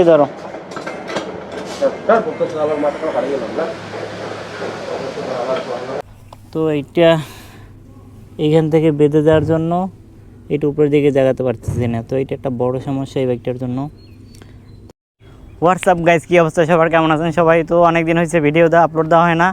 এই ধরো। তো এইটা এইখান থেকে বেঁধে দেওয়ার জন্য এটা উপরের দিকে জাগাতে পারতেছি না। তো এটা একটা বড় সমস্যা এই বাইকটার জন্য। হোয়াটসঅ্যাপ গাইজ কী অবস্থা? সবার কেমন আছেন সবাই? তো অনেক দিন হয়েছে ভিডিও দেওয়া আপলোড দেওয়া হয় না।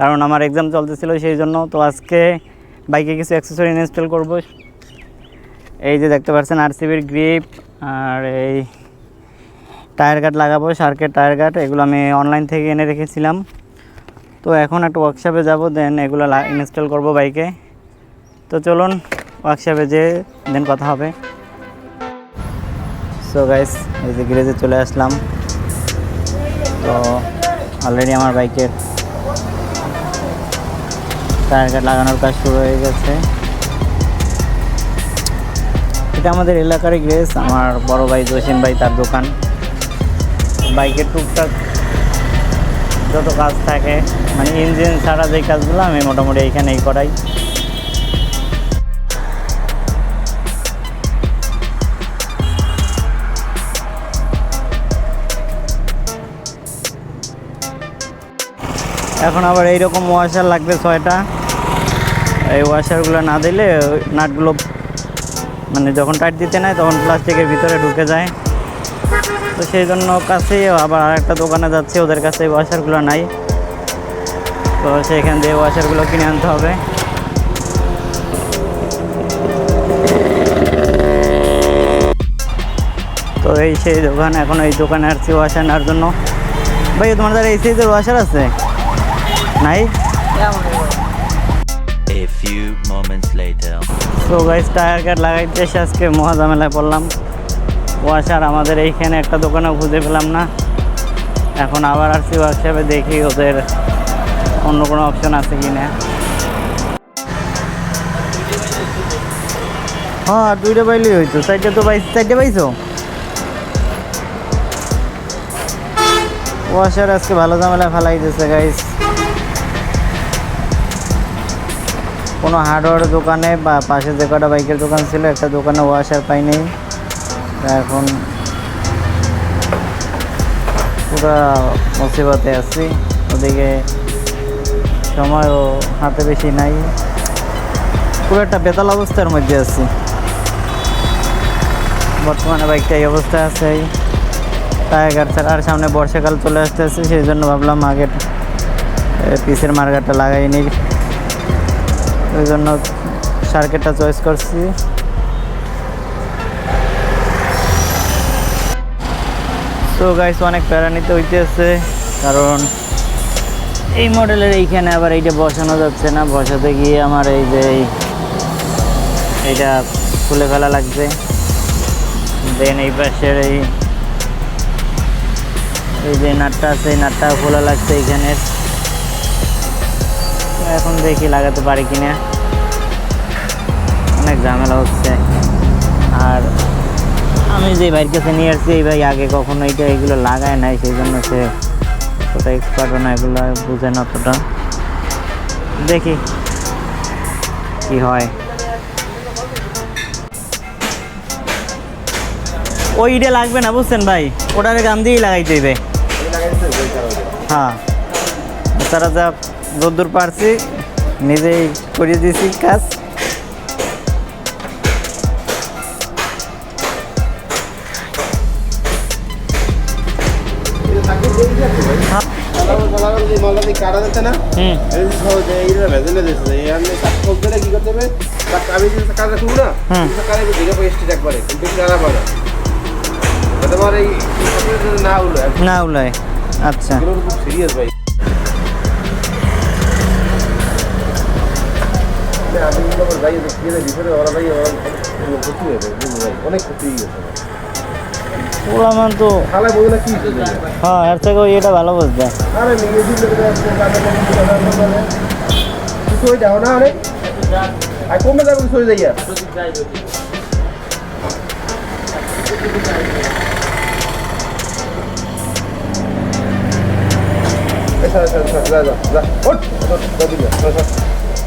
কারণ আমার এক্সাম চলতেছিল সেই জন্য। তো আজকে বাইকে কিছু অ্যাক্সেসরি ইনস্টল করব। এই যে দেখতে পাচ্ছেন আরসিবির গ্রিপ আর এই টায়ার গার্ড লাগাবো শার্কের টায়ার গার্ড এগুলো আমি অনলাইন থেকে এনে রেখেছিলাম। তো এখন একটা ওয়ার্কশপে যাব দেন এগুলো ইনস্টল করব বাইকে তো চলুন ওয়ার্কশপে যে দেন কথা হবে। সো গাইস এই যে গ্যারেজে চলে আসলাম। তো অলরেডি আমার বাইকের টায়ার গার্ড লাগানোর কাজ শুরু হয়ে গেছে। এটা আমাদের এলাকারই গ্যারেজ আমার বড় ভাই জসিম ভাই তার দোকান। বাইকের টুকটাক যত কাজ থাকে মানে ইঞ্জিন ছাড়া যে কাজগুলো আমি মোটামুটি এইখানেই করাই। এখন আবার এইরকম ওয়াশার লাগবে ছয়টা। এই ওয়াশারগুলো না দিলে, নাটগুলো মানে যখন টাইট দিতে নেয় তখন প্লাস্টিকের ভিতরে ঢুকে যায়। তো সেই জন্য কাছেই আবার আরেকটা দোকানে যাচ্ছি, ওদের কাছে ওয়াশারগুলো নাই। তো সেইখান দিয়ে ওয়াশারগুলো কিনে আনতে হবে। তো এই সেই দোকান, এখন এই দোকানে আসছি ওয়াশার নেওয়ার জন্য। ভাই তোমার দ্বারা এই সাইজের ওয়াশার আছে নাই A few moments later. তো গাইস টায়ার কাট লাগাইতে এসে আজকে মহাঝামেলায় পড়লাম। ওয়াশার আমাদের এইখানে একটা দোকানেও খুঁজে পেলাম না। এখন আবার আসছি ওয়ার্কশপে দেখি ওদের অন্য কোনো অপশন আছে কি না হ্যাঁ দুইটা পাইলেই হইতো। চারটে তো পাইছি চারটে পাইছো? ওয়াশার আজকে ভালো ঝামেলা ফেলাই দিয়েছে গাইস কোনো হার্ডওয়্যার দোকানে বা পাশে যে কটা বাইকের দোকান ছিল, একটা দোকানে ওয়াশার পাইনি এখন পুরো মুসিবতে আছি। ওদিকে সময়ও হাতে বেশি নাই। খুব একটা বেতাল অবস্থার মধ্যে আছি। বর্তমানে বাইকটা এই অবস্থায় আছে। টায়ার ছাড়া আর সামনে বর্ষাকাল চলে আসতেছে, সেই জন্য ভাবলাম আগে পিসের মার্গারটা লাগাই নিই ওই জন্য সার্কেটটা চয়েস করছি। তো গাইস অনেক প্যারা নিতে হইতেছে কারণ এই মডেলের এইখানে আবার এইটা বসানো যাচ্ছে না। বসাতে গিয়ে আমার এই যে এইটা খুলে ফেলা লাগছে। দেন এই পাশের এই এই যে নাটটা আছে, এই নাটটা খোলা লাগছে এইখানের। এখন দেখি লাগাতে পারি কিনা। অনেক ঝামেলা হচ্ছে। আর আমি যে ভাইয়ের কাছে নিয়ে আসছি, এই ভাই আগে কখনো এইটা এগুলো লাগায় নাই সেই জন্য সে অতটা এক্সপার্টও না, এগুলো বুঝে না অতটা। দেখি কি হয়। ওই ইটে লাগবে না, বুঝছেন ভাই? ওটারে গান দিয়েই লাগাইতে হইবে। হ্যাঁ। তারা যা যদ্দূর পারছি নিজেই করিয়ে দিয়েছি কাজ। না উলায়। আচ্ছা। সিরিয়াস ভাই। আমি কিন্তু আমার ভাই ভিতরে ওরা ভাই ক্ষতি হয়ে যাবে অনেক ক্ষতি হয়ে গেছে ওরা তো? হ্যাঁ এর থেকে এটা ভালো বুঝবে। কিছু যাও না আরে আর কমে যাবে যাইয়া ধরো হ্যাঁ বলতেছে আমার মাথা হারিয়ে গেলাম না আমার টাকার না তো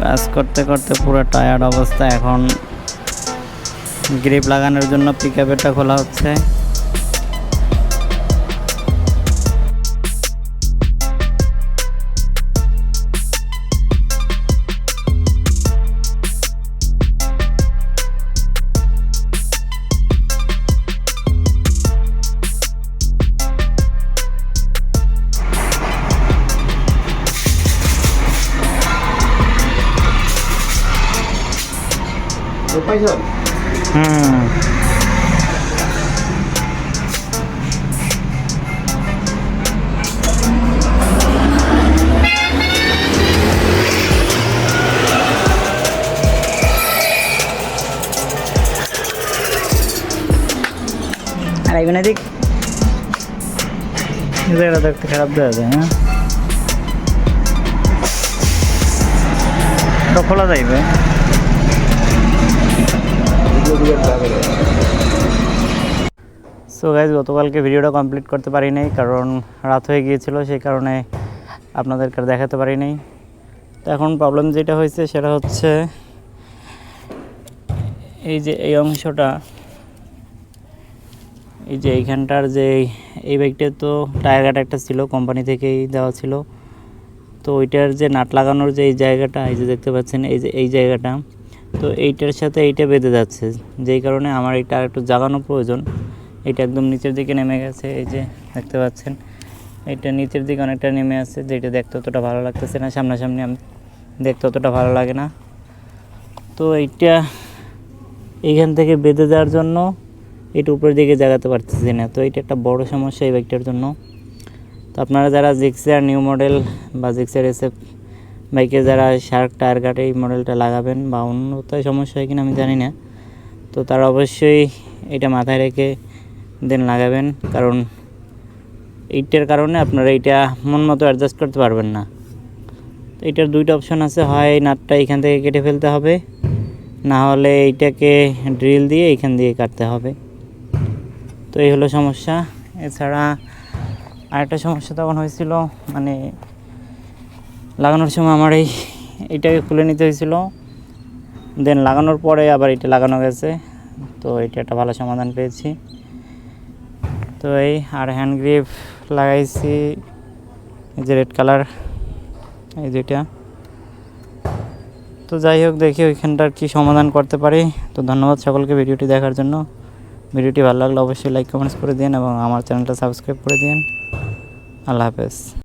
কাজ করতে করতে পুরো টায়ার্ড অবস্থা। এখন গ্রিপ লাগানোর জন্য পিক খোলা হচ্ছে। তো হুম। আর জায়গাটা দেখতে খারাপ দেওয়া যায় হ্যাঁ? তো খোলা যাইবে। সো গাইজ গতকালকে ভিডিওটা কমপ্লিট করতে পারি নাই কারণ রাত হয়ে গিয়েছিল, সেই কারণে আপনাদেরকে দেখাতে পারি নাই তো এখন প্রবলেম যেটা হয়েছে, সেটা হচ্ছে এই যে এই অংশটা, এই যে এইখানটার যে এই বাইকটা তো টায়ার গাটা একটা ছিল কোম্পানি থেকেই দেওয়া ছিল। তো ওইটার যে নাট লাগানোর যে এই জায়গাটা, এই যে দেখতে পাচ্ছেন, এই যে এই জায়গাটা তো এইটার সাথে এইটা বেঁধে যাচ্ছে। যেই কারণে আমার এটা আর একটু জাগানো প্রয়োজন। এটা একদম নিচের দিকে নেমে গেছে, এই যে দেখতে পাচ্ছেন। এটা নিচের দিকে অনেকটা নেমে আছে যেটা দেখতে অতটা ভালো লাগতেছে না। সামনাসামনি আমি দেখতে অতটা ভালো লাগে না। তো এইটা এইখান থেকে বেঁধে যাওয়ার জন্য এটা উপরের দিকে জাগাতে পারতেছি না। তো এটা একটা বড় সমস্যা এই বাইকটার জন্য। তো আপনারা যারা জিক্সার নিউ মডেল বা জিক্সার এসে বাইকে যারা শার্ক টায়ার কাটে এই মডেলটা লাগাবেন বা অন্য কোথায় সমস্যা হয় কিনা আমি জানি না। তো তারা অবশ্যই এটা মাথায় রেখে দেন লাগাবেন, কারণ এইটার কারণে আপনারা এইটা মন মতো অ্যাডজাস্ট করতে পারবেন না। তো এটার দুইটা অপশন আছে, হয় নাটটা এখান থেকে কেটে ফেলতে হবে, না হলে এইটাকে ড্রিল দিয়ে এখান দিয়ে কাটতে হবে। তো এই হলো সমস্যা। এছাড়া আরেকটা সমস্যা তখন হয়েছিল মানে লাগানোর সময় আমার এই এটাকে খুলে নিতে হয়েছিল। দেন লাগানোর পরে আবার এটা লাগানো গেছে। তো এটা একটা ভালো সমাধান পেয়েছি। তো এই আর হ্যান্ড গ্রিপ লাগাইছি। এই যে রেড কালার এই যেটা তো যাই হোক, দেখি ওইখানটার কি সমাধান করতে পারি। তো ধন্যবাদ সকলকে ভিডিওটি দেখার জন্য। ভিডিওটি ভালো লাগলে অবশ্যই লাইক কমেন্টস করে দিন এবং আমার চ্যানেলটা সাবস্ক্রাইব করে দিন। আল্লাহ হাফেজ।